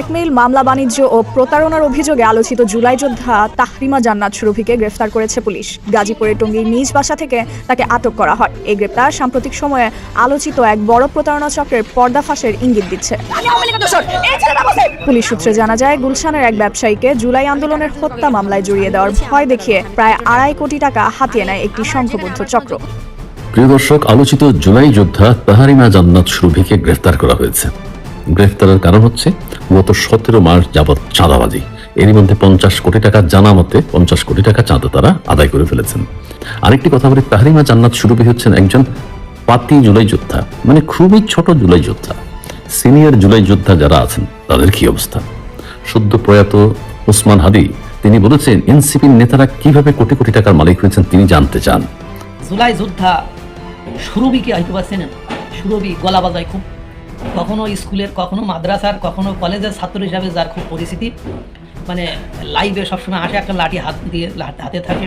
একমেইল মামলা বাণিজ্য ও প্রতারণার অভিযোগে আলোচিত জুলাই যোদ্ধা তাহরিমা জান্নাত সুরভিকে গ্রেফতার করেছে পুলিশ। গাজীপুরের টঙ্গীর নিজ বাসা থেকে তাকে আটক করা হয়। এই গ্রেপ্তার সাম্প্রতিক সময়ে আলোচিত এক বড় প্রতারণা চক্রের পর্দাফাঁসের ইঙ্গিত দিচ্ছে। পুলিশ সূত্রে জানা যায় গুলশানের এক ব্যবসায়ীকে জুলাই আন্দোলনের হত্যা মামলায় জড়িয়ে দেওয়ার ভয় দেখিয়ে প্রায় আড়াই কোটি টাকা হাতিয়ে নেয় একটি সংঘবদ্ধ চক্র। প্রিয় দর্শক আলোচিত জুলাই যোদ্ধা তাহারিমা জান্নাত সুরভিকে গ্রেফতার করা হয়েছে। গ্রেফতারের কারণ হচ্ছে গত সতেরো মার্চ যাবৎ চাঁদাবাজি। এরই মধ্যে পঞ্চাশ কোটি টাকা জানা মতে পঞ্চাশ কোটি টাকা চাঁদা তারা আদায় করে ফেলেছেন। আরেকটি কথা বলি, তাহারিমা জান্নাত সুরভি হচ্ছেন একজন পাতি জুলাই যোদ্ধা মানে খুবই ছোট জুলাই যোদ্ধা। সিনিয়র জুলাই যোদ্ধা যারা আছেন, তাদের কি অবস্থা? সদ্য প্রয়াত ওসমান হাদি, তিনি বলেছেন, এনসিপির নেতারা কীভাবে কোটি কোটি টাকার মালিক হয়েছেন তিনি জানতে চান। জুলাই যোদ্ধা সুরবিকে হয়তো বা চেনেন সুরবি গলা বাজায় খুব কখনো স্কুলের, কখনো মাদ্রাসার, কখনো কলেজের ছাত্র হিসাবে যার খুব পরিস্থিতি মানে লাইভে সবসময় আসে, একটা লাঠি হাত দিয়ে হাতে থাকে,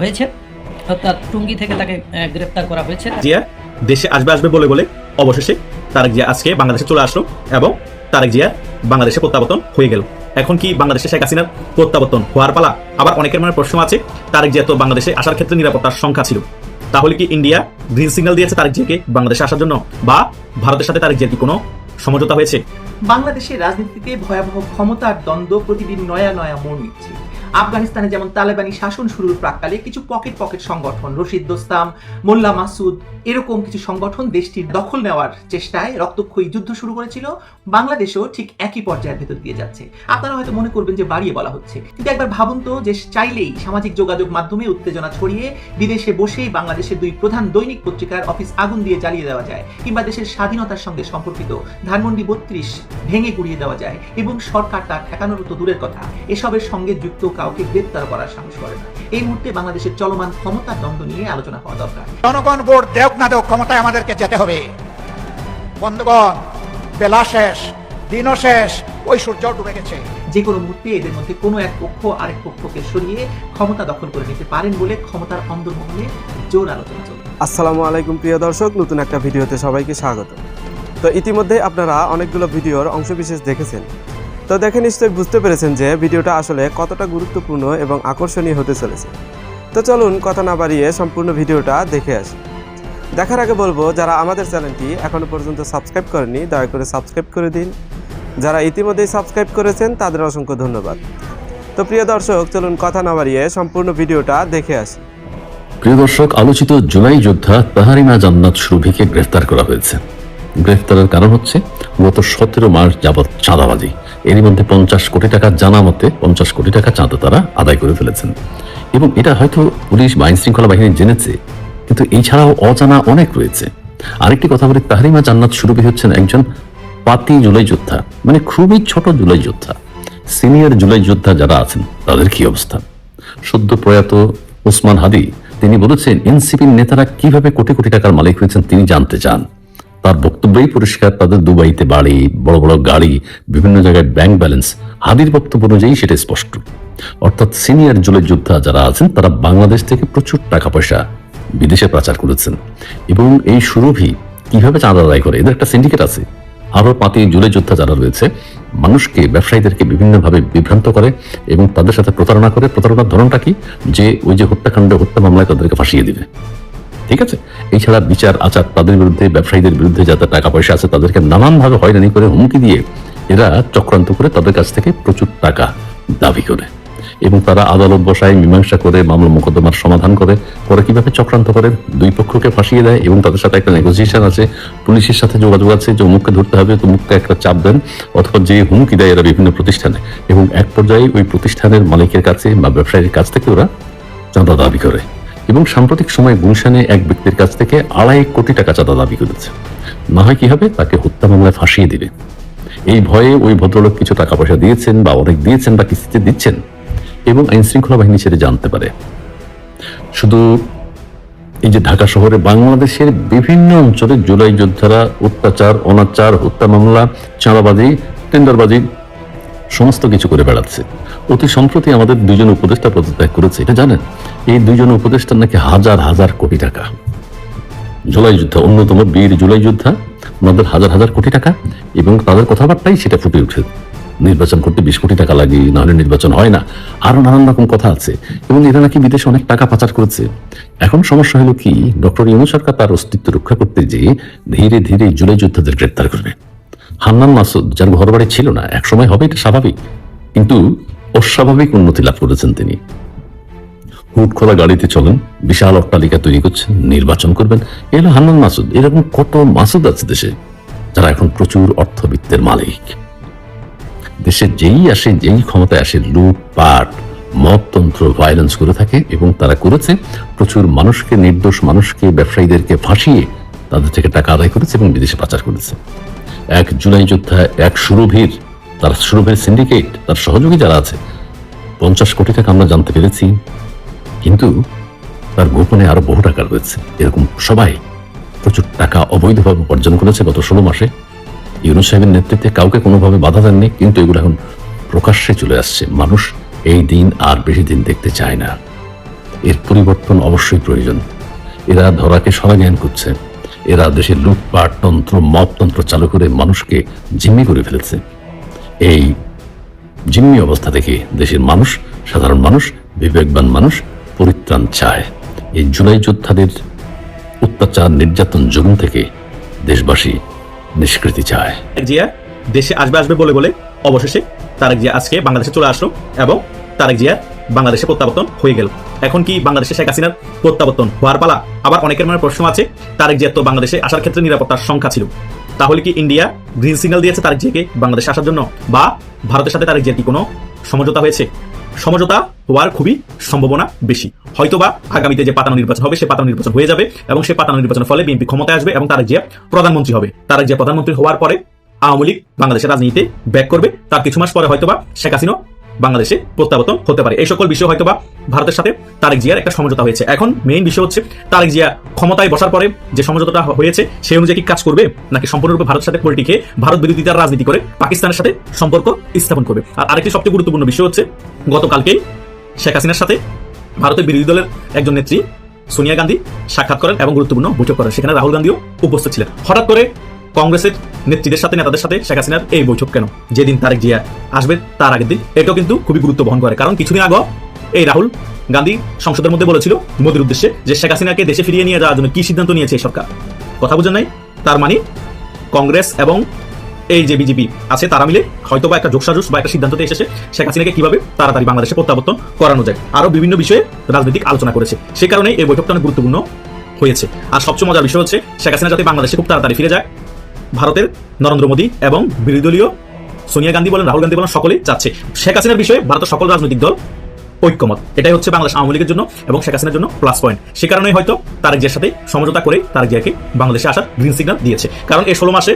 হয়েছে। অর্থাৎ টুঙ্গি থেকে তাকে গ্রেপ্তার করা হয়েছে। জিয়া, দেশে আসবে আসবে বলে বলে অবশেষে তারেক জিয়া আজকে বাংলাদেশে চলে আসলো এবং তারেক জিয়া বাংলাদেশে প্রত্যাবর্তন হয়ে গেল। এখন কি বাংলাদেশে শেখ হাসিনার প্রত্যাবর্তন হওয়ার পালা? আবার অনেকের মনে প্রশ্ন আছে, তারেক জিয়া তো বাংলাদেশে আসার ক্ষেত্রে নিরাপত্তার সংখ্যা ছিল। তাহলে কি ইন্ডিয়া গ্রিন সিগন্যাল দিয়েছে তারেক জিয়াকে বাংলাদেশে আসার জন্য? বা ভারতের সাথে তারেক জিয়ার কি কোনো সমঝোতা হয়েছে? বাংলাদেশের রাজনীতিতে ভয়াবহ ক্ষমতার দ্বন্দ্ব প্রতিদিন নয়া নয়া মোড় নিচ্ছে। আফগানিস্তানে যেমন তালেবানি শাসন শুরুর প্রাককালে কিছু পকেট পকেট সংগঠন, রশিদ দোস্তাম, মোল্লা মাসুদ, এরকম কিছু সংগঠন দেশটির দখল নেওয়ার চেষ্টায় রক্তক্ষয়ী যুদ্ধ শুরু করেছিল। বাংলাদেশও ঠিক একই পর্যায়ের ভেতর দিয়ে যাচ্ছে। আপনারা হয়তো মনে করবেন যে বাড়িয়ে বলা হচ্ছে। কিন্তু একবার ভাবুন তো যে চাইলেই সামাজিক যোগাযোগ মাধ্যমে উত্তেজনা ছড়িয়ে বিদেশে বসেই বাংলাদেশের দুই প্রধান দৈনিক পত্রিকার অফিস আগুন দিয়ে জ্বালিয়ে দেওয়া যায় কিংবা দেশের স্বাধীনতার সঙ্গে সম্পর্কিত ধানমন্ডি বত্রিশ ভেঙে গুড়িয়ে দেওয়া যায় এবং সরকার তা ঠেকানোর তো দূরের কথা। এসবের সঙ্গে যুক্ত কাউকে গ্রেপ্তার করার সাহস করে না। এই মুহূর্তে বাংলাদেশের চলমান ক্ষমতার দ্বন্দ্ব নিয়ে আলোচনা হওয়া দরকার। জনগণ ভোট দেওক না দেওক ক্ষমতায় আমাদেরকে যেতে হবে। বন্ধুগণ বেলা শেষ দিনও শেষ ওই সূর্য ডুবে গেছে। যে কোনো মুহূর্তে এদের মধ্যে কোনো এক পক্ষ আরেক পক্ষকে সরিয়ে ক্ষমতা দখল করে নিতে পারেন বলে ক্ষমতার অন্দরমহলে জোর আলোচনা চলছে। আসসালামু আলাইকুম প্রিয় দর্শক নতুন একটা ভিডিওতে সবাইকে স্বাগত। তো ইতিমধ্যে আপনারা অনেকগুলো ভিডিওর অংশবিশেষ দেখেছেন। তো দেখে নিশ্চয়ই বুঝতে পেরেছেন যে ভিডিওটা আসলে কতটা গুরুত্বপূর্ণ এবং আকর্ষণীয় হতে চলেছে। তো চলুন কথা না বাড়িয়ে সম্পূর্ণ ভিডিওটা দেখে আসি। দেখার আগে বলব, যারা আমাদের চ্যানেলটি এখনও পর্যন্ত সাবস্ক্রাইব করেনি দয়া করে সাবস্ক্রাইব করে দিন। যারা ইতিমধ্যেই সাবস্ক্রাইব করেছেন, তাদের অসংখ্য ধন্যবাদ। তো প্রিয় দর্শক, চলুন কথা না বাড়িয়ে সম্পূর্ণ ভিডিওটা দেখে আসি। প্রিয় দর্শক, আলোচিত জুলাই যোদ্ধা তাহারিমা জান্নাত সুরভিকে গ্রেফতার করা হয়েছে। গ্রেফতারের কারণ হচ্ছে, গত সতেরো মার্চ যাবৎ চাঁদাবাজি। এরই মধ্যে পঞ্চাশ কোটি টাকা জানা মতে পঞ্চাশ কোটি টাকা চাঁদা তারা আদায় করে ফেলেছেন। এবং এটা হয়তো পুলিশ বা আইন শৃঙ্খলা বাহিনী জেনেছে, কিন্তু এছাড়াও অজানা অনেক রয়েছে। আরেকটি কথা বলি, তাহারিমা জান্নাত সুরভি হচ্ছেন একজন পাতি জুলাই যোদ্ধা মানে খুবই ছোট জুলাই যোদ্ধা। সিনিয়র জুলাই যোদ্ধা যারা আছেন, তাদের কি অবস্থা? সদ্য প্রয়াত ওসমান হাদি, তিনি বলেছেন, এনসিপির নেতারা কীভাবে কোটি কোটি টাকার মালিক হয়েছেন তিনি জানতে চান। তার বক্তব্যই পরিষ্কার, তাদের দুবাইতে বাড়ি, বড় বড় গাড়ি, বিভিন্ন জায়গায় ব্যাংক ব্যালেন্স হাদির বক্তব্য অনুযায়ী সেটা স্পষ্ট। অর্থাৎ সিনিয়র জুলাই যোদ্ধা যারা আছেন, তারা বাংলাদেশ থেকে প্রচুর টাকা পয়সা বিদেশে পাচার করেছেন। এবং এই সুরভি কীভাবে চাঁদা আদায় করে? এদের একটা সিন্ডিকেট আছে। আরও পাতি জুলাই যোদ্ধা যারা রয়েছে, মানুষকে, ব্যবসায়ীদেরকে বিভিন্নভাবে বিভ্রান্ত করে এবং তাদের সাথে প্রতারণা করে, প্রতারণার ধরনটা কি? যে ওই যে হত্যাকাণ্ড, হত্যা মামলায় তাদেরকে ফাঁসিয়ে দিবে। ঠিক আছে? এছাড়া বিচার, আচার তাদের বিরুদ্ধে, ব্যবসায়ীদের বিরুদ্ধে যাদের টাকা পয়সা আছে তাদেরকে নানানভাবে হয়রানি করে হুমকি দিয়ে এরা চক্রান্ত করে তাদের কাছ থেকে প্রচুর টাকা দাবি করে। এবং তারা আদালত বসায়, মীমাংসা করে, মামলা মোকদ্দমার সমাধান করে। পরে কীভাবে চক্রান্ত করে? দুই পক্ষকে ফাঁসিয়ে দেয় এবং তাদের সাথে একটা নেগোসিয়েশন আছে। পুলিশের সাথে যোগাযোগ আছে যে অমুককে ধরতে হবে তো মুখকে একটা চাপ দেন অথবা যে হুমকি দেয় এরা বিভিন্ন প্রতিষ্ঠানে। এবং এক পর্যায়ে ওই প্রতিষ্ঠানের মালিকের কাছে বা ব্যবসায়ীর কাছ থেকে ওরা চাঁদা দাবি করে। এবং সাম্প্রতিক সময়ে গুলশানে এক ব্যক্তির কাছ থেকে আড়াই কোটি টাকা চাঁদা দাবি করেছে। না হয় কি হবে, তাকে হত্যা মামলায় ফাঁসিয়ে দিবে। এই ভয়ে ওই ভদ্রলোক কিছু টাকা পয়সা দিয়েছেন বা অনেক দিয়েছেন বা কিস্তিতে দিচ্ছেন এবং আইন শৃঙ্খলা বাহিনী সেটা জানতে পারে। শুধু এই যে ঢাকা শহরে বাংলাদেশের বিভিন্ন অঞ্চলে জুলাই যোদ্ধারা অত্যাচার, অনাচার, হত্যা মামলা, চাঁদাবাজি, টেন্ডারবাজি সমস্ত কিছু করে বেড়াচ্ছে। অতি সম্প্রতি আমাদের দুজন উপদেষ্টা পদত্যাগ করেছে, এটা জানেন? এই দুজন উপদেষ্টার নাকি হাজার হাজার কোটি টাকা। জুলাই যোদ্ধা, অন্যতম বীর জুলাই যোদ্ধা, ওনাদের হাজার হাজার কোটি টাকা, এবং তাদের কথাবার্তাই সেটা ফুটে উঠে নির্বাচন করতে বিশ কোটি টাকা লাগে, নাহলে নির্বাচন হয় না। আরও নানান রকম কথা আছে, এবং এরা নাকি বিদেশে অনেক টাকা পাচার করেছে। এখন সমস্যা হলো কি, ডক্টর ইউনু সরকার তার অস্তিত্ব রক্ষা করতে যেয়ে ধীরে ধীরে জুলাই যোদ্ধাদের গ্রেপ্তার করবে। হান্নান মাসুদ, যার ঘর বাড়ি ছিল না, একসময় হবে এটা স্বাভাবিক, কিন্তু অস্বাভাবিক উন্নতি লাভ করেছেন তিনি। হুট খোলা গাড়িতে চলেন, বিশাল অট্টালিকা তৈরি করছেন, নির্বাচন করবেন। এলো হান্নান মাসুদ, এরকম কত মাসুদ আছে দেশে, যারা এখন প্রচুর অর্থবিত্তের মালিক। দেশে যেই আসে, যেই ক্ষমতায় আসে, লুটপাট মততন্ত্র ভায়োলেন্স করে থাকে এবং তারা করেছে, প্রচুর মানুষকে, নির্দোষ মানুষকে, ব্যবসায়ীদেরকে ফাঁসিয়ে তাদের থেকে টাকা আদায় করেছে এবং বিদেশে পাচার করেছে। এক জুলাই যোদ্ধা এক সুরভীর, তার সুরভীর সিন্ডিকেট তার সহযোগী যারা আছে, পঞ্চাশ কোটি টাকা আমরা জানতে পেরেছি। কিন্তু তার গোপনে আরও বহু টাকা রয়েছে। এরকম সবাই প্রচুর টাকা অবৈধভাবে উপার্জন করেছে গত ষোলো মাসে। ইউনুস সাহেবের নেতৃত্বে কাউকে কোনোভাবে বাধা দেননি, কিন্তু এগুলো এখন প্রকাশ্যে চলে আসছে। মানুষ এই দিন আর বেশি দিন দেখতে চায় না। এর পরিবর্তন অবশ্যই প্রয়োজন। এরা ধরাকে সরাজ্ঞান করছে। এরা দেশের লুটপাট তন্ত্র মততন্ত্র চালু করে মানুষকে জিম্মি করে ফেলেছে। এই জিম্মি অবস্থা থেকে দেশের মানুষ, সাধারণ মানুষ, বিবেকবান মানুষ পরিত্রাণ চায়। এই জুলাই যোদ্ধাদের অত্যাচার, নির্যাতন জুলুম থেকে দেশবাসী নিষ্কৃতি চায়। জিয়া, দেশে আসবে আসবে বলে বলে অবশেষে তারেক জিয়া আজকে বাংলাদেশে চলে আসলো এবং তারেক জিয়া বাংলাদেশে প্রত্যাবর্তন হয়ে গেল। এখন কি বাংলাদেশে শেখ হাসিনার প্রত্যাবর্তন হওয়ার পালা? আবার অনেকের মনে প্রশ্ন আছে, তারেক জিয়া তো বাংলাদেশে আসার ক্ষেত্রে নিরাপত্তার সংখ্যা ছিল। তাহলে কি ইন্ডিয়া গ্রিন সিগন্যাল দিয়েছে তারেক জিয়াকে বাংলাদেশে আসার জন্য? বা ভারতের সাথে তারেক জিয়ার কি কোনো সমঝোতা হয়েছে? সমঝোতা হওয়ার খুবই সম্ভাবনা বেশি। হয়তোবা আগামীতে যে পাতানো নির্বাচন হবে, সে পাতানো নির্বাচন হয়ে যাবে এবং সে পাতানো নির্বাচনের ফলে বিএনপি ক্ষমতায় আসবে এবং তারেক জিয়া প্রধানমন্ত্রী হবে। তারেক জিয়া প্রধানমন্ত্রী হওয়ার পরে আওয়ামী লীগ বাংলাদেশের রাজনীতিতে ব্যাক করবে। তার কিছু মাস পরে হয়তোবা শেখ হাসিনা বাংলাদেশে প্রত্যাবর্তন হতে পারে। এই সকল বিষয় হয়তোবা ভারতের সাথে তারেক জিয়ার একটা সমঝোতা হয়েছে। এখন মেইন বিষয় হচ্ছে, তারেক জিয়া ক্ষমতায় বসার পরে যে সমঝোতাটা হয়েছে সেই অনুযায়ী কি কাজ করবে? নাকি সম্পূর্ণরূপে ভারতের সাথে পলিটিকে ভারত বিরোধিতার রাজনীতি করে পাকিস্তানের সাথে সম্পর্ক স্থাপন করবে? আর আরেকটি সবচেয়ে গুরুত্বপূর্ণ বিষয় হচ্ছে, গতকালকেই শেখ হাসিনার সাথে ভারতের বিরোধী দলের একজন নেত্রী সোনিয়া গান্ধী সাক্ষাৎ করেন এবং গুরুত্বপূর্ণ বৈঠক করেন। সেখানে রাহুল গান্ধীও উপস্থিত ছিলেন। হঠাৎ করে কংগ্রেসের নেত্রীদের সাথে, নেতাদের সাথে শেখ হাসিনার এই বৈঠক কেন? যেদিন তারেক জিয়া আসবে, তার আগের দিন। এটাও কিন্তু খুবই গুরুত্ব বহন করে। কারণ কিছুদিন আগে এই রাহুল গান্ধী সংসদের মধ্যে বলেছিল মোদীর উদ্দেশ্যে যে শেখ হাসিনাকে দেশে ফিরিয়ে নিয়ে যাওয়ার জন্য কি সিদ্ধান্ত নিয়েছে এই সরকার। কথা বুঝেন নাই? তার মানে কংগ্রেস এবং এই যে বিজেপি আছে, তারা মিলে হয়তো বা একটা যোগসাজুস বা একটা সিদ্ধান্ততে এসেছে শেখ হাসিনাকে কীভাবে তাড়াতাড়ি বাংলাদেশে প্রত্যাবর্তন করানো যায়। আরও বিভিন্ন বিষয়ে রাজনৈতিক আলোচনা করেছে। সে কারণে এই বৈঠকটা অনেক গুরুত্বপূর্ণ হয়েছে। আর সবচেয়ে মজার বিষয় হচ্ছে, শেখ হাসিনা যাতে বাংলাদেশে খুব তাড়াতাড়ি ফিরে যায় ভারতের নরেন্দ্র মোদী এবং বিরোধী দলীয় সোনিয়া গান্ধী বলেন, রাহুল গান্ধী বলেন, সকলেই চাচ্ছে। শেখ হাসিনার বিষয়ে ভারতের সকল রাজনৈতিক দল ঐক্যমত। এটাই হচ্ছে বাংলাদেশ আওয়ামী লীগের জন্য এবং শেখ হাসিনার জন্য প্লাস পয়েন্ট সে কারণেই হয়তো তারেক জিয়ার সাথে সমঝোতা করে তারেক জিয়াকে বাংলাদেশে আসার গ্রিন সিগন্যাল দিয়েছে। কারণ এই ষোলো মাসে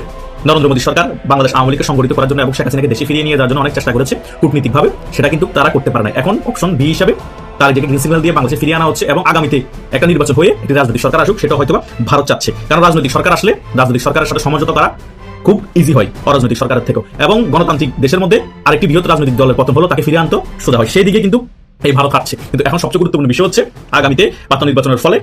নরেন্দ্র মোদী সরকার বাংলাদেশ আওয়ামী লীগকে সংগঠিত করার জন্য এবং শেখ হাসিনাকে দেশে ফিরিয়ে নিয়ে যাওয়ার জন্য অনেক চেষ্টা করেছে কূটনীতিকভাবে, সেটা কিন্তু তারা করতে পারে না এখন অপশন বি হিসাবে তার যে গ্রিন সিগন্যাল দিয়ে বাংলাদেশে ফিরিয়ে আনা হচ্ছে এবং আগামীতে একটা নির্বাচন হয়ে একটি রাজনৈতিক সরকার আসুক, সেটা হয়তো ভারত চাচ্ছে। কারণ রাজনৈতিক সরকার আসলে রাজনৈতিক সরকারের সাথে সমঝোতা করা খুব ইজি হয় অরাজনৈতিক সরকারের থেকেও। এবং গণতান্ত্রিক দেশের মধ্যে আরেকটি বৃহৎ রাজনৈতিক দলের পতন হলো, তাকে ফিরিয়ে আনতো সোজা হয়। সেই দিকে কিন্তু এই ভারত হাঁটছে কিন্তু এখন সবচেয়ে গুরুত্বপূর্ণ বিষয় হচ্ছে, আগামীতে পাতা নির্বাচনের ফলে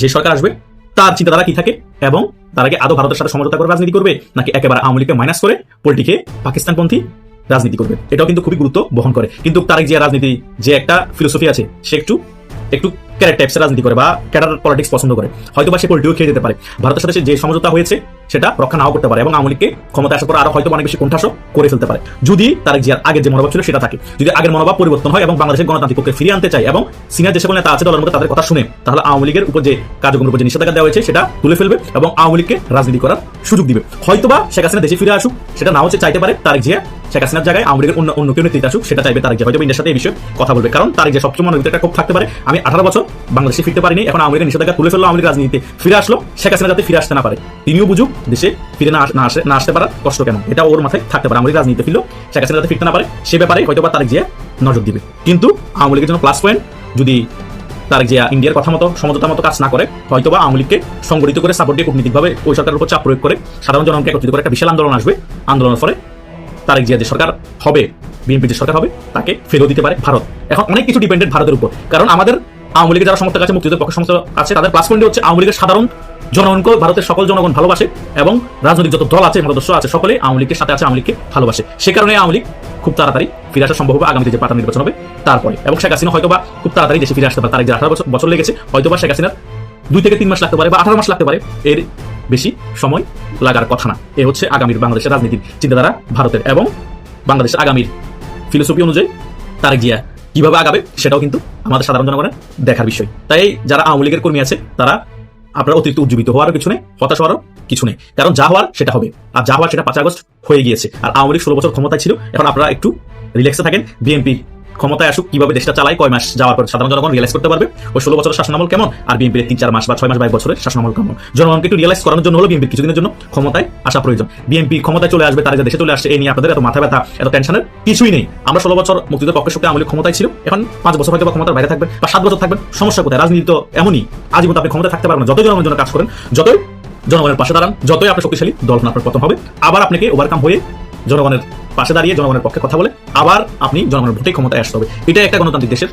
যে সরকার আসবে, তার চিন্তাধারা কি থাকে এবং তার আগে আদৌ ভারতের সাথে সমঝোতা করে রাজনীতি করবে, নাকি একেবারে আওয়ামী লীগকে মাইনাস করে পলিটিকে পাকিস্তানপন্থী রাজনীতি করবে? এটাও কিন্তু খুবই গুরুত্ব বহন করে। কিন্তু তারেক জিয়া রাজনীতি যে একটা ফিলোসফি আছে, সে একটু একটু ক্যারেক্ট টাইপসের রাজনীতি করে বা ক্যাডার পলিটিক্স পছন্দ করে। হয়তো বা সে পলিটিও খেয়ে যেতে পারে। ভারতের সাথে যে সমঝোতা হয়েছে সেটা রক্ষা নাও করতে পারে এবং আওয়ামী লীগকে ক্ষমতা আসার পর আরও হয়তো অনেক বেশি কোণঠাসও করে ফেলতে পারে। যদি তারেক জিয়ার আগের যে মনোভাব ছিল সেটা থাকে। যদি আগের মনোভাব পরিবর্তন হয় এবং বাংলাদেশের গণতান্ত্রিক পক্ষে ফিরিয়ে আনতে চায় এবং সিনিয়র যে সকল নেতা আছে দলের মধ্যে তাদের কথা শুনে, তাহলে আওয়ামী লীগের উপর যে কার্যক্রমের উপর যে নিষেধাজ্ঞা দেওয়া হয়েছে সেটা তুলে ফেলবে এবং আওয়ামী লীগকে রাজনীতি করার সুযোগ দিবে। হয়তোবা শেখ হাসিনা দেশে ফিরে আসুক, সেটা নাও চাইতে পারে তারেক জিয়া। শেখ হাসিনার জায়গায় আওয়ামী লীগের অন্য অন্য কেউ নেতৃত্ব আসুক, সেটা চাইবে তারেক জিয়া। হয়তো ইন্ডিয়ার সাথে এই বিষয়ে কথা বলবে। কারণ তারেক জিয়া সবচেয়ে মনের একটা ক্ষোভ থাকতে পারে। আমি আঠারো বছর বাংলাদেশে ফিরতে পারিনি, এখন আওয়ামী লীগের নিষেধাজ্ঞা তুলে ফেলল, আওয়ামী লীগ রাজনীতিতে ফিরে আসলো, শেখ হাসিনা যাতে ফিরে আসতে না পারে। তিনিও বুঝুক দেশে ফিরে না না আসে, না আসতে পারার কষ্ট কেন? এটা ওর মাথায় থাকতে পারে। আওয়ামী লীগ রাজনীতিতে ফিরলো শেখ হাসিনা যাতে ফিরতে না পারে, সে ব্যাপারে হয়তো বা তারেক জিয়া নজর দিবে। কিন্তু আওয়ামী লীগের জন্য প্লাস পয়েন্ট যদি তারেক জিয়া ইন্ডিয়ার কথা মতো সমঝোতা মতো কাজ না করে, হয়তোবা আওয়ামী লীগকে সংগঠিত করে সাপোর্ট দিয়ে কূটনীতিকভাবে ওই সরকারের উপর চাপ প্রয়োগ করে সাধারণ জনগণকে একত্রিত করে একটা বিশাল আন্দোলন আসবে। আন্দোলনের ফলে তারেক জিয়া যে সরকার হবে, বিএনপি যে সরকার হবে, তাকে ফেরত দিতে পারে ভারত। এখন অনেক কিছু ডিপেন্ডেন্ট ভারতের উপর। কারণ আমাদের আওয়ামী লীগের যারা সমর্থক আছে, মুক্তিযুদ্ধের পক্ষে সমর্থক আছে, তাদের প্লাস পয়েন্ট হচ্ছে আওয়ামী লীগের সাধারণ জনগণকে ভারতের সকল জনগণ ভালোবাসে এবং রাজনৈতিক যত দল আছে মতাদর্শ আছে, সকলে আওয়ামী লীগের সাথে আছে, আওয়ামী লীগকে ভালোবাসে। সে কারণে আওয়ামী লীগ খুব তাড়াতাড়ি ফিরে আসা সম্ভব হবে আগামীতে যে পাতা নির্বাচন হবে, তারপরে। এবং শেখ হাসিনা হয়তো বা খুব তাড়াতাড়ি দেশে ফিরে আসতে পারে, তার যে আঠারো বছর বছর লেগেছে হয়তো বা শেখ হাসিনার দুই থেকে তিন মাস লাগতে পারে বা আঠারো মাস লাগতে পারে, এর বেশি সময় লাগার কথা না। এ হচ্ছে আগামীর বাংলাদেশের রাজনীতির চিন্তাধারা ভারতের এবং বাংলাদেশের আগামীর ফিলোসফি অনুযায়ী তারেক জিয়া কীভাবে আগাবে সেটাও কিন্তু আমাদের সাধারণ জনগণের দেখার বিষয়। তাই যারা আওয়ামী লীগের কর্মী আছে, তারা আপনার অতিরিক্ত উজ্জীবিত হওয়ারও কিছু নেই হতাশ হওয়ারও কিছু নেই। কারণ যা হওয়ার সেটা হবে। আর যা হওয়ার সেটা পাঁচ আগস্ট হয়ে গিয়েছে। আর আওয়ামী লীগ ষোলো বছর ক্ষমতায় ছিল। এখন আপনারা একটু রিল্যাক্সে থাকেন। বিএনপি ক্ষমতায় আসুক, কীভাবে দেশটা চালায়, কয় মাস যাওয়ার পর সাধারণ জনগণ রিয়েলাইজ করতে পারবে? ওই ষোলো বছরের শাসনামল কেমন? আর বিএনপির তিন, চার মাস বা ছয় মাস বা এক বছরের শাসনামল কেমন? জনগণকে একটু রিয়েলাইজ করানোর জন্য হলো বিএনপি কিছুদিনের জন্য ক্ষমতায় আসা প্রয়োজন। বিএনপি ক্ষমতায় চলে আসবে, তারা যে দেশে চলে আসছে এই নিয়ে আপনাদের এত মাথা ব্যথা, এত টেনশনের কিছুই নেই। আমরা ষোলো বছর মুক্তিযুদ্ধের পক্ষে শক্তি আমলি ক্ষমতায় ছিল এখন পাঁচ বছর হয়তো ক্ষমতার বাইরে থাকবেন বা সাত বছর থাকবেন, সমস্যা কোথায়? রাজনীতি তো এমনই, আজীবন আপনি ক্ষমতায় থাকতে পারবেন যতই জনগণের জন্য কাজ করেন, যতই জনগণের পাশে দাঁড়ান, যতই আপনার শক্তিশালী দল আপনার প্রথম হবে। আবার আপনাকে ওভারকাম হয়ে জনগণের পাশে দাঁড়িয়ে জনগণের পক্ষে কথা বলে, আবার আপনি জনগণের ভোটে ক্ষমতায় আসতে হবে। এটা একটা গণতান্ত্রিক দেশের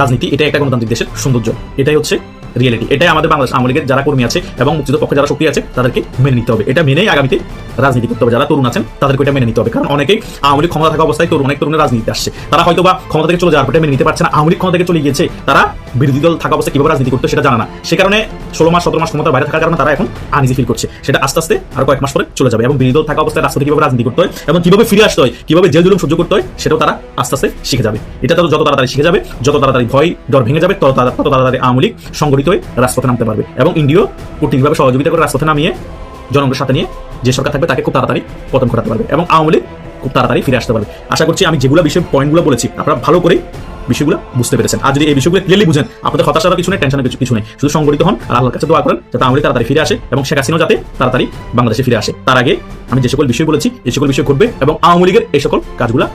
রাজনীতি এটা একটা গণতান্ত্রিক দেশের সৌন্দর্য। এটাই হচ্ছে রিয়েলিটি এটাই আমাদের বাংলাদেশ আওয়ামী লীগের যারা কর্মী আছে এবং মুক্তিযুদ্ধ পক্ষে যারা শক্তি আছে, তাদেরকে মেনে নিতে হবে। এটা মেনেই আগামীতে রাজনীতি করতে হবে। যারা তরুণ আছেন, তাদেরকে এটা মেনে নিতে হবে। কারণ অনেকেই আওয়ামী লীগ ক্ষমতা থাকা অবস্থায় তরুণ, অনেক তরুণের রাজনীতি আসছে। তারা হয়তো বা ক্ষমতা থেকে চলে যাওয়ার পর মেনে নিতে পারছে না। আওয়ামী লীগ ক্ষমতা থেকে চলে গিয়েছে। তারা বিরোধী দল থাকা অবস্থায় কীভাবে রাজনীতি করতে সেটা জানা না। সে কারণে ষোলো মাস, সতেরো মাস ক্ষমতার বাইরে থাকার কারণে তারা এখন আনইজি ফিল করছে। সেটা আস্তে আস্তে আর কয়েক মাস পরে চলে যাবে এবং বিরোধী দল থাকা অবস্থায় রাস্তাতে কীভাবে রাজনীতি করতে হয় এবং কীভাবে ফিরে আসতে হয়, কীভাবে জেল জুলুম সহ্য করতে হয়, সেটাও তারা আস্তে আস্তে শিখে যাবে। এটা তারা যত তাড়াতাড়ি শিখে যাবে, যত তাড়াতাড়ি ভয়, ডর ভেঙে যাবে, তত তত তাড়াতাড়ি আওয়ামী লীগ সংগঠিত হয়ে রাজপথে নামতে পারবে এবং ইন্ডিও কূটনীতিভাবে সহযোগিতা করে রাজপথে নামিয়ে জনগণের সাথে নিয়ে যে সরকার থাকবে তাকে খুব তাড়াতাড়ি পতন ঘটাতে পারবে এবং আওয়ামী লীগ খুব তাড়াতাড়ি ফিরে আসতে পারবে। আশা করছি আমি যেগুলো বিষয় পয়েন্টগুলো বলেছি, আপনারা ভালো করে বিষয়গুলো বুঝতে পেরেছেন। আর যদি এই বিষয়গুলো ক্লিয়ারলি বুঝেন, আপনাদের হতাশার কিছু নেই টেনশনের কিছু কিছু নেই। শুধু সংগঠিত হন আর আল্লাহর কাছে দোয়া করেন যাতে আমরা তাড়াতাড়ি ফিরে আসে এবং শেখ হাসিনাও যাতে তাড়াতাড়ি বাংলাদেশে ফিরে আসে। তার আগে আমি যে সকল বিষয় বলেছি, এই সকল বিষয় ঘটবে এবং আওয়ামী লীগের এই সকল কাজগুলো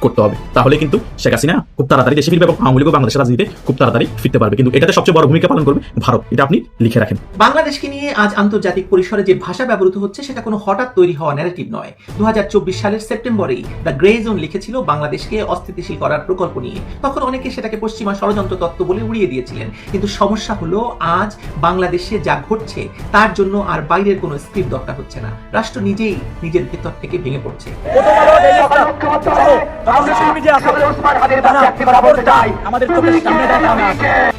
করতে হবে। তাহলে কিন্তু শেখ হাসিনা খুব তাড়াতাড়ি দেশে ফিরবে এবং আওয়ামী বাংলাদেশের রাজনীতিতে খুব তাড়াতাড়ি ফিরতে পারবে। কিন্তু এটাতে সবচেয়ে বড় ভূমিকা পালন করবে ভারত। এটা আপনি লিখে রাখেন। বাংলাদেশকে নিয়ে আজ আন্তর্জাতিক পরিসরে যে ভাষা ব্যবহৃত হচ্ছে, সেটা কোনো হঠাৎ তৈরি হওয়া ন্যারেটিভ নয়। দু সালের সেপ্টেম্বরেই দ্য গ্রে জোন লিখেছিল বাংলাদেশকে অস্থিতিশীল করার প্রকল্প নিয়ে। তখন অনেকে সেটাকে পশ্চিমা ষড়যন্ত্র তত্ত্ব বলে উড়িয়ে দিয়েছিলেন। কিন্তু সমস্যা হলো, আজ বাংলাদেশে যা ঘটছে, তার জন্য আর বাইরের কোনো স্ক্রিপ্ট দরকার হচ্ছে না। রাষ্ট্র নিজেই নিজের ভেতর থেকে ভেঙে পড়ছে।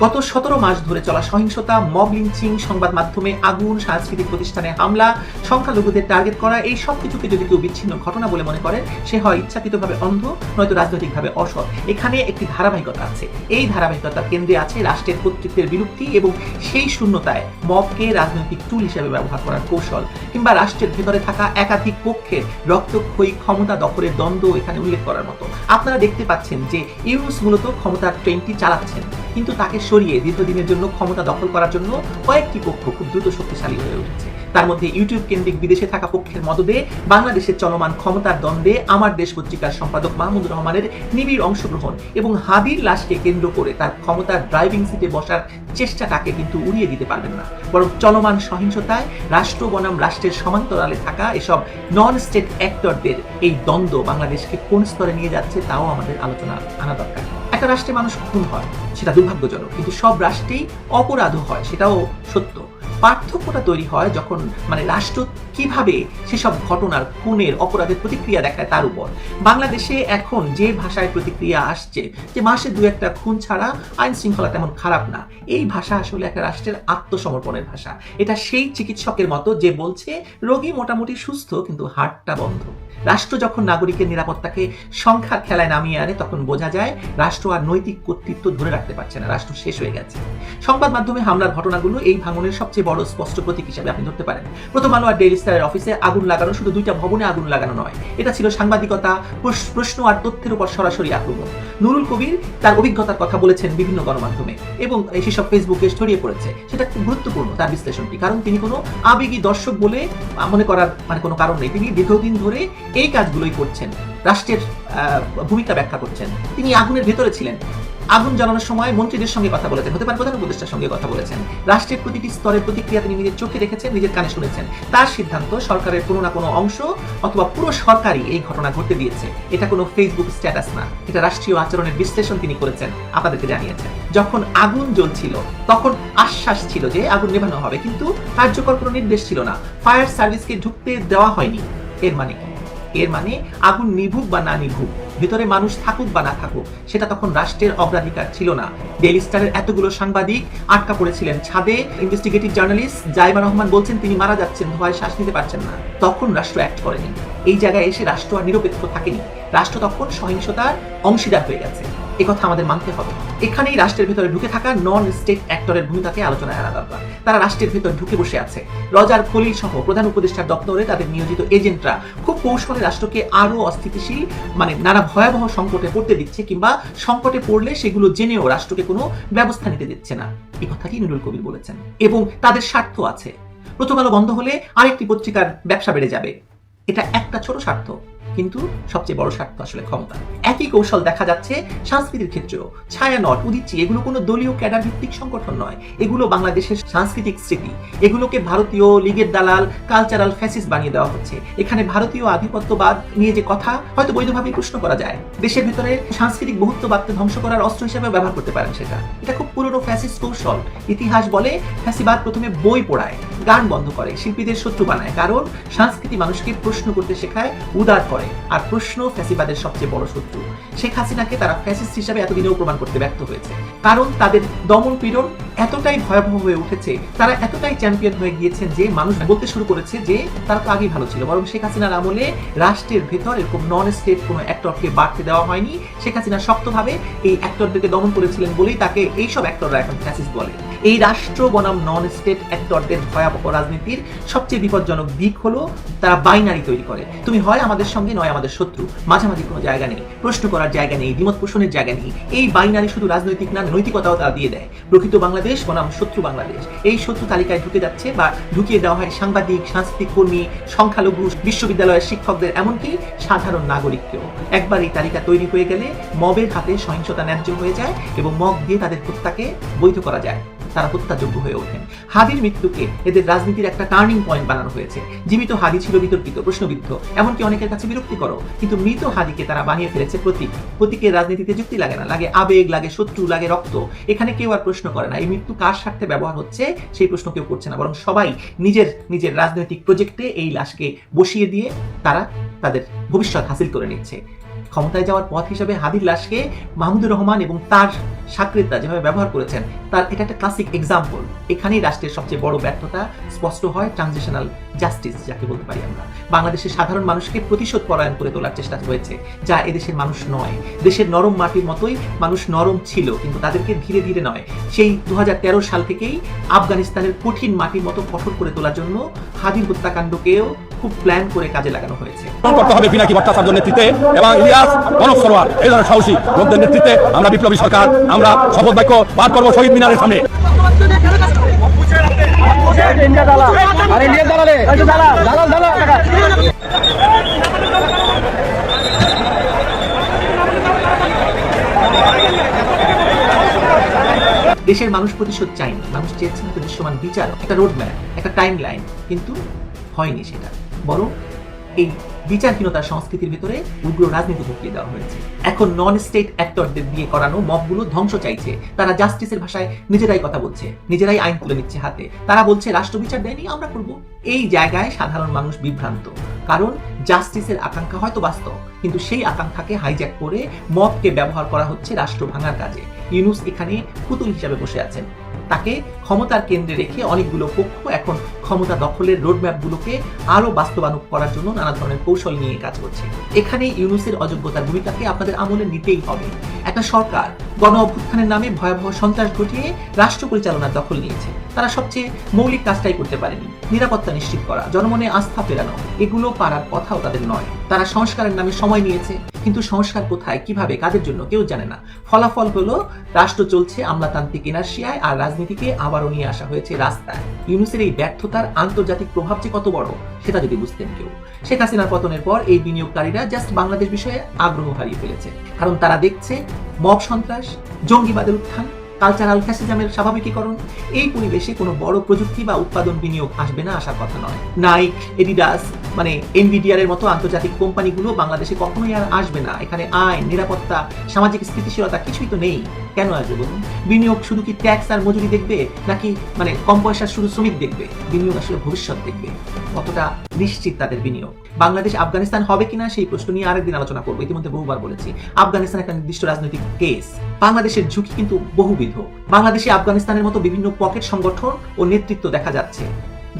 গত সতেরো মাস ধরে চলা সহিংসতা মব লিঞ্চিং সংবাদ মাধ্যমে আগুন সাংস্কৃতিক প্রতিষ্ঠানে হামলা সংখ্যালঘুদের টার্গেট করা এই সব কিছুকে যদি কেউ বিচ্ছিন্ন ঘটনা বলে মনে করেন সে হয় ইচ্ছাকৃতভাবে অন্ধ নয়তো রাজনৈতিকভাবে অসৎ। এখানে একটি ধারাবাহিকতা আছে। এই ধারাবাহিকতার কেন্দ্রে আছে রাষ্ট্রের কর্তৃত্বের বিলুপ্তি এবং সেই শূন্যতায় মবকে রাজনৈতিক টুল হিসেবে ব্যবহার করার কৌশল কিংবা রাষ্ট্রের ভেতরে থাকা একাধিক পক্ষের রক্তক্ষয়ী ক্ষমতা দখলের দ্বন্দ্ব এখানে উল্লেখ করার মতো। আপনারা দেখতে পাচ্ছেন যে ইউস মূলত ক্ষমতার ট্রেনটি চালাচ্ছেন, কিন্তু তাকে সরিয়ে দীর্ঘদিনের জন্য ক্ষমতা দখল করার জন্য কয়েকটি পক্ষ খুব দ্রুত শক্তিশালী হয়ে উঠেছে। তার মধ্যে ইউটিউব কেন্দ্রিক বিদেশে থাকা পক্ষের মদদে বাংলাদেশের চলমান ক্ষমতার দ্বন্দ্বে আমার দেশ পত্রিকার সম্পাদক মাহমুদুর রহমানের নিবিড় অংশগ্রহণ এবং হাদির লাশকে কেন্দ্র করে তার ক্ষমতার ড্রাইভিং সিটে বসার চেষ্টাটাকে কিন্তু উড়িয়ে দিতে পারবেন না। বরং চলমান সহিংসতায় রাষ্ট্র বনাম রাষ্ট্রের সমান্তরালে থাকা এসব নন স্টেট অ্যাক্টরদের এই দ্বন্দ্ব বাংলাদেশকে কোন স্তরে নিয়ে যাচ্ছে তাও আমাদের আলোচনা আনা দরকার। একটা রাষ্ট্রে মানুষ খুন হয়, সেটা দুর্ভাগ্যজনক। কিন্তু সব রাষ্ট্রেই অপরাধও হয়, সেটাও সত্য। পার্থক্যটা তৈরি হয় যখন মানে রাষ্ট্র কীভাবে সেসব ঘটনার খুনের অপরাধের প্রতিক্রিয়া দেখায় তার উপর। বাংলাদেশে এখন যে ভাষায় প্রতিক্রিয়া আসছে যে মাসে দু একটা খুন ছাড়া আইন শৃঙ্খলা তেমন খারাপ না, এই ভাষা আসলে একটা রাষ্ট্রের আত্মসমর্পণের ভাষা। এটা সেই চিকিৎসকের মতো যে বলছে, রোগী মোটামুটি সুস্থ, কিন্তু হাটটা বন্ধ। রাষ্ট্র যখন নাগরিকের নিরাপত্তাকে সংখ্যার খেলায় নামিয়ে আনে, তখন বোঝা যায় রাষ্ট্র আর নৈতিক কর্তৃত্ব ধরে রাখতে পারছে না। রাষ্ট্র শেষ হয়ে গেছে। সংবাদ মাধ্যমে হামলার ঘটনাগুলো এই ভাঙনের সবচেয়ে বড় স্পষ্ট প্রতীক হিসেবে আপনি ধরতে পারেন। প্রথম আলো আর ডেইলি স্টারের অফিসে আগুন লাগানো শুধু দুইটা ভবনে আগুন লাগানো নয়, এটা ছিল সাংবাদিকতা প্রশ্ন আর তথ্যের উপর সরাসরি আক্রমণ। নুরুল কবির তার অভিজ্ঞতার কথা বলেছেন বিভিন্ন গণমাধ্যমে এবং সেসব ফেসবুকে ছড়িয়ে পড়েছে। সেটা খুব গুরুত্বপূর্ণ তার বিশ্লেষণটি, কারণ তিনি কোনো আবেগী দর্শক বলে মনে করার মানে কোনো কারণ নেই। তিনি দীর্ঘদিন ধরে এই কাজগুলোই করছেন, রাষ্ট্রের ভূমিকা ব্যাখ্যা করছেন। তিনি আগুনের ভেতরে ছিলেন। আগুন জ্বালানোর সময় মন্ত্রীদের সঙ্গে কথা বলেছেন, হতে পারে প্রধান উপদেষ্টার সঙ্গে কথা বলেছেন। রাষ্ট্রের প্রতিটি স্তরের প্রতিক্রিয়া তিনি নিজের চোখে দেখেছেন, নিজের কানে শুনেছেন। তার সিদ্ধান্ত সরকারের কোনো না কোনো অংশ অথবা পুরো সরকারই এই ঘটনা ঘটতে দিয়েছে। এটা কোনো ফেসবুক স্ট্যাটাস না। এটা রাষ্ট্রীয় আচরণের বিশ্লেষণ তিনি করেছেন, আপনাদেরকে জানিয়েছেন। যখন আগুন জ্বলছিল, তখন আশ্বাস ছিল যে আগুন নেভানো হবে, কিন্তু কার্যকর কোনো নির্দেশ ছিল না। ফায়ার সার্ভিসকে ঢুকতে দেওয়া হয়নি। এর মানে কি? এর মানে আগুন নিভুক বা না নিভুক, ভেতরে মানুষ থাকুক বা না থাকুক, সেটা তখন রাষ্ট্রের অগ্রাধিকার ছিল না। ডেইলি স্টারের এতগুলো সাংবাদিক আটকা পড়েছিলেন ছাদে। ইনভেস্টিগেটিভ জার্নালিস্ট জাইমা রহমান বলছেন, তিনি মারা যাচ্ছেন ধোয়ায় শ্বাস নিতে পারছেন না। তখন রাষ্ট্র অ্যাক্ট করেনি। এই জায়গায় এসে রাষ্ট্র আর নিরপেক্ষ থাকেনি। রাষ্ট্র তখন সহিংসতার অংশীদার হয়ে গেছে। কথা আমাদের মানতে হবে। এখানেই রাষ্ট্রের ভিতরে ঢুকে থাকা নন স্টেট অ্যাক্টরের ভূমিকাকে আলোচনায় আনা দরকার। তারা রাষ্ট্রের ভিতর ঢুকে বসে আছে। রজার খলিল সহ প্রধান উপদেষ্টার দপ্তরে তাদের নিয়োজিত এজেন্টরা খুব কৌশলে রাষ্ট্রকে আরও অস্থিতিশীল মানে নানা ভয়াবহ সংকটে পড়তে দিচ্ছে কিংবা সংকটে পড়লে সেগুলো জেনেও রাষ্ট্রকে কোনো ব্যবস্থা নিতে দিচ্ছে না। এই কথাটি নুরুল কবির বলেছেন। এবং তাদের স্বার্থ আছে। প্রথম আলো বন্ধ হলে আরেকটি পত্রিকার ব্যবসা বেড়ে যাবে। এটা একটা ছোট স্বার্থ। কিন্তু সবচেয়ে বড় স্বার্থ আসলে ক্ষমতা। একই কৌশল দেখা যাচ্ছে সংস্কৃতির ক্ষেত্রেও। ছায়া নট, উদিচ্ছি, এগুলো কোনো দলীয় ক্যাডার ভিত্তিক সংগঠন নয়। এগুলো বাংলাদেশের সাংস্কৃতিক স্মৃতি। এগুলোকে ভারতীয় লীগের দালাল কালচারাল ফ্যাসিস বানিয়ে দেওয়া হচ্ছে। এখানে ভারতীয় আধিপত্যবাদ নিয়ে যে কথা, হয়তো বৈধভাবে প্রশ্ন করা যায়। দেশের ভিতরে সাংস্কৃতিক বহুত্ববাদকে ধ্বংস করার অস্ত্র হিসেবে ব্যবহার করতে পারেন সেটা। এটা খুব পুরনো ফ্যাসিস কৌশল। ইতিহাস বলে ফ্যাসিবাদ প্রথমে বই পড়ায়, গান বন্ধ করে, শিল্পীদের শত্রু বানায়। কারণ সংস্কৃতি মানুষকে প্রশ্ন করতে শেখায়, উদার করে। আর প্রশ্ন ফ্যাসিবাদের সবচেয়ে বড় শত্রু। শেখ হাসিনাকে তারা ফ্যাসিস্ট হিসাবে এতদিনেও প্রমাণ করতে ব্যর্থ হয়েছে। কারণ তাদের দমন পীড়ন এতটাই ভয়াবহ হয়ে উঠেছে, তারা এতটাই চ্যাম্পিয়ন হয়ে গিয়েছেন যে মানুষ বলতে শুরু করেছে যে তারা তো আগেই ভালো ছিল। বরং শেখ হাসিনার আমলে রাষ্ট্রের ভেতর এরকম নন স্টেট কোনো অ্যাক্টরকে বাড়তে দেওয়া হয়নি। শেখ হাসিনা শক্তভাবে এই অ্যাক্টরদেরকে দমন করেছিলেন বলেই তাকে এইসব অ্যাক্টররা এখন ফ্যাসিস্ট বলে। এই রাষ্ট্র বনাম নন স্টেট অ্যাক্টরদের ভয়াবহ রাজনীতির সবচেয়ে বিপজ্জনক দিক হলো তারা বাইনারি তৈরি করে। তুমি হয় আমাদের সঙ্গে, নয় আমাদের শত্রু। মাঝামাঝি কোনো জায়গা নেই। প্রশ্ন করার জায়গা নেই, দ্বিমত পোষণের জায়গা নেই। এই বাইনারি শুধু রাজনৈতিক না, নৈতিকতাও তারা দিয়ে দেয়। প্রকৃত বাংলাদেশ বনাম শত্রু বাংলাদেশ। এই শত্রু তালিকায় ঢুকে যাচ্ছে বা ঢুকিয়ে দেওয়া হয় সাংবাদিক, সাংস্কৃতিক কর্মী, সংখ্যালঘু, বিশ্ববিদ্যালয়ের শিক্ষকদের, এমনকি সাধারণ নাগরিককেও। একবার এই তালিকা তৈরি হয়ে গেলে মবের হাতে সহিংসতা ন্যায্য হয়ে যায় এবং মগ দিয়ে তাদের হত্যাকে বৈধ করা যায়। তারা হত্যাযোগ্য হয়ে ওঠেন হাদির মৃত্যুকে এদের রাজনীতির একটা টার্নিং পয়েন্ট বানানো হয়েছে। জীবিত হাদি ছিল বিতর্কিত, প্রশ্নবিদ্ধ, এমনকি অনেকের কাছে বিরক্তিকর কিন্তু মৃত হাদিকে তারা বানিয়ে ফেলেছে প্রতীক। প্রতীকের রাজনীতিতে যুক্তি লাগে না। লাগে আবেগ, লাগে শত্রু, লাগে রক্ত। এখানে কেউ আর প্রশ্ন করে না। এই মৃত্যু কার স্বার্থে ব্যবহার হচ্ছে, সেই প্রশ্ন কেউ করছে না। বরং সবাই নিজের নিজের রাজনৈতিক প্রজেক্টে এই লাশকে বসিয়ে দিয়ে তারা তাদের ভবিষ্যৎ হাসিল করে নিচ্ছে। ক্ষমতায় যাওয়ার পথ হিসেবে হাদির লাশকে মাহমুদুর রহমান এবং তার সাকরেতরা যেভাবে ব্যবহার করেছেন, তার এটা একটা ক্লাসিক এক্সাম্পল এখানেই রাষ্ট্রের সবচেয়ে বড় ব্যর্থতা স্পষ্ট হয় ট্রানজিশনাল জাস্টিস যাকে বলতে পারি আমরা। বাংলাদেশের সাধারণ মানুষকে প্রতিশোধ পরায়ণ করে তোলার চেষ্টা হয়েছে, যা এদেশের মানুষ নয়। দেশের নরম মাটির মতোই মানুষ নরম ছিল, কিন্তু তাদেরকে ধীরে ধীরে নয়। সেই দু হাজার তেরো সাল থেকেই আফগানিস্তানের কঠিন মাটির মতো কঠোর করে তোলার জন্য হাদির হত্যাকাণ্ডকেও খুব প্ল্যান করে কাজে লাগানো হয়েছে। করতে হবে পিনাকি ভট্টাচার্যের নেতৃত্বে এবং ইলিয়াস কনক সরোয়ার এই ধরনের সাহসী লোকদের নেতৃত্বে আমরা বিপ্লবী সরকার আমরা শপথ বাক্য পাঠ করব শহীদ মিনারের সামনে। দেশের মানুষ প্রতিশোধ চায়নি। মানুষ চেয়েছেন একটা দৃশ্যমান বিচার একটা রোড ম্যাপ একটা টাইম লাইন কিন্তু হয়নি সেটা। বরং এই বিচারহীনতার সংস্কৃতির ভিতরে উগ্র রাজনীতি ঢুকিয়ে দেওয়া হয়েছে। এখন নন স্টেট অ্যাক্টরদের দিয়ে করানো মবগুলো ধ্বংস চাইছে। তারা জাস্টিসের ভাষায় নিজেরাই কথা বলছে, নিজেরাই আইন তুলে নিচ্ছে হাতে। তারা বলছে, রাষ্ট্র বিচার দেয়নি, আমরা করব। এই জায়গায় সাধারণ মানুষ বিভ্রান্ত। কারণ জাস্টিসের আকাঙ্ক্ষা হয়তো বাস্তব, কিন্তু সেই আকাঙ্ক্ষাকে হাইজ্যাক করে মবকে ব্যবহার করা হচ্ছে রাষ্ট্র ভাঙার কাজে। ইউনুস এখানে পুতুল হিসাবে বসে আছেন। তাকে ক্ষমতার কেন্দ্রে রেখে অনেকগুলো পক্ষ এখন ক্ষমতা দখলের রোডম্যাপগুলোকে আরও বাস্তবায়ন করার জন্য নানা ধরনের কৌশল নিয়ে কাজ করছে। এখানে ইউনুসের অযোগ্যতার ভূমিকাকে আপনাদের আমলে নিতেই হবে। একটা সরকার গণ অভ্যুত্থানের নামে ভয়াবহ সন্ত্রাস ঘটিয়ে রাষ্ট্র পরিচালনার দখল নিয়েছে। তারা সবচেয়ে মৌলিক কাজটাই করতে পারেনি। নিরাপত্তা নিশ্চিত করা, জনমনে আস্থা ফেরানো, এগুলো পারার কথাও তাদের নয়। তারা সংস্কারের নামে সময় নিয়েছে, কিন্তু সংস্কার কোথায়, কীভাবে, কাদের জন্য কেউ জানে না। ফলাফল হলো, রাষ্ট্র চলছে আমলাতান্ত্রিক ইনার্শিয়ায় আর রাজনীতিকে আবারও নিয়ে আসা হয়েছে রাস্তায়। ইউনুসের এই ব্যর্থতার আন্তর্জাতিক প্রভাব যে কত বড়, সেটা যদি বুঝতেন কেউ। শেখ হাসিনার পতনের পর এই বিনিয়োগকারীরা জাস্ট বাংলাদেশ বিষয়ে আগ্রহ হারিয়ে ফেলেছে। কারণ তারা দেখছে মব সন্ত্রাস, জঙ্গিবাদের উত্থান কালচারাল ফ্যাসিজমের স্বাভাবিকীকরণ, এই পরিবেশে কোনো বড় প্রযুক্তি বা উৎপাদন বিনিয়োগ আসবে না আসার কথা নয়। নাইক এডিডাস মানে এনভিডিআর এর মতো আন্তর্জাতিক কোম্পানিগুলো বাংলাদেশে কখনোই আর আসবে না। এখানে আইন, নিরাপত্তা, সামাজিক স্থিতিশীলতা কিছুই তো নেই। কেন আসবে বলুন? বিনিয়োগ শুধু কি ট্যাক্স আর মজুরি দেখবে, নাকি মানে কম পয়সার শুধু শ্রমিক দেখবে? বিনিয়োগ আসলে ভবিষ্যৎ দেখবে। কতটা নিশ্চিত তাদের বিনিয়োগ? বাংলাদেশ আফগানিস্তান হবে কিনা সেই প্রশ্ন নিয়ে আরেকদিন আলোচনা করব। ইতিমধ্যে বহুবার বলেছি, আফগানিস্তান একটা নির্দিষ্ট রাজনৈতিক কেস। বাংলাদেশের ঝুঁকি কিন্তু বহুবিধ। বাংলাদেশে আফগানিস্তানের মতো বিভিন্ন পকেট সংগঠন ও নেতৃত্ব দেখা যাচ্ছে।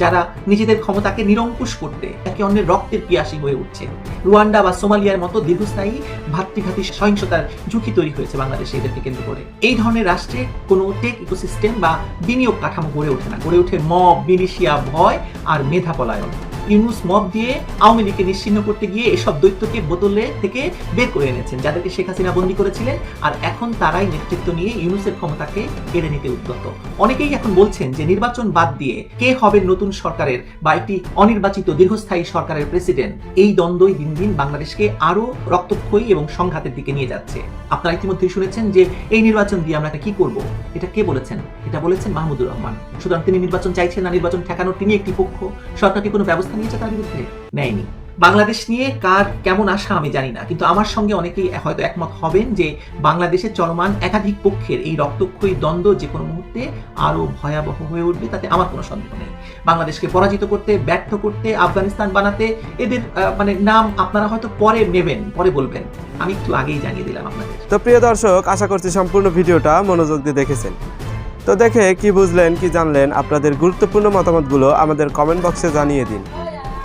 যারা নিজেদের ক্ষমতাকে নিরঙ্কুশ করতে, একে অন্যের রক্তের পিয়াসী হয়ে উঠছে। রুয়ান্ডা বা সোমালিয়ার মতো দীর্ঘস্থায়ী ভাতৃঘাতী সহিংসতার ঝুঁকি তৈরি হয়েছে বাংলাদেশে এদেরকে কেন্দ্র করে। এই ধরনের রাষ্ট্রে কোনো টেক ইকোসিস্টেম বা বিনিয়োগ কাঠামো গড়ে ওঠে না। গড়ে ওঠে মব মিলিশিয়া ভয় আর মেধা পলায়ন। ইউনুস মব দিয়ে আওয়ামী লীগকে নিশ্চিহ্ন করতে গিয়ে এসব দৈত্যকে বোতলে থেকে বের করে এনেছেন, যাদেরকে শেখ হাসিনা বন্দী করেছিলেন। আর এখন তারাই নেতৃত্ব নিয়ে ইউনুসের ক্ষমতাকে কেড়ে নিতে উদ্যত। অনেকেই এখন বলছেন যে নির্বাচন বাদ দিয়ে কে হবে নতুন সরকারের বা একটি অনির্বাচিত দীর্ঘস্থায়ী সরকারের প্রেসিডেন্ট? এই দ্বন্দ্বই দিন দিন বাংলাদেশকে আরও রক্তক্ষয়ী এবং সংঘাতের দিকে নিয়ে যাচ্ছে। আপনারা ইতিমধ্যেই শুনেছেন যে এই নির্বাচন দিয়ে আমরা কি করব? এটা কে বলেছেন? এটা বলেছেন মাহমুদুর রহমান। সুতরাং তিনি নির্বাচন চাইছেন না নির্বাচন ঠেকানোর? তিনি একটি পক্ষ। সরকার কি কোনো ব্যবস্থা নিয়েছে তার বিরুদ্ধে নেয়নি। বাংলাদেশ নিয়ে কার কেমন আশা আমি জানি না, কিন্তু আমার সঙ্গে অনেকেই হয়তো একমত হবেন যে বাংলাদেশের চলমান একাধিক পক্ষের এই রক্তক্ষয়ী দ্বন্দ্ব যে কোনো মুহূর্তে আরও ভয়াবহ হয়ে উঠবে, তাতে আমার কোনো সন্দেহ নেই। বাংলাদেশকে পরাজিত করতে, ব্যর্থ করতে, আফগানিস্তান বানাতে এদের মানে নাম আপনারা হয়তো পরে নেবেন, পরে বলবেন। আমি একটু আগেই জানিয়ে দিলাম আপনাদের। তো প্রিয় দর্শক, আশা করছি সম্পূর্ণ ভিডিওটা মনোযোগ দিয়ে দেখেছেন। তো দেখে কি বুঝলেন, কি জানলেন, আপনাদের গুরুত্বপূর্ণ মতামতগুলো আমাদের কমেন্ট বক্সে জানিয়ে দিন।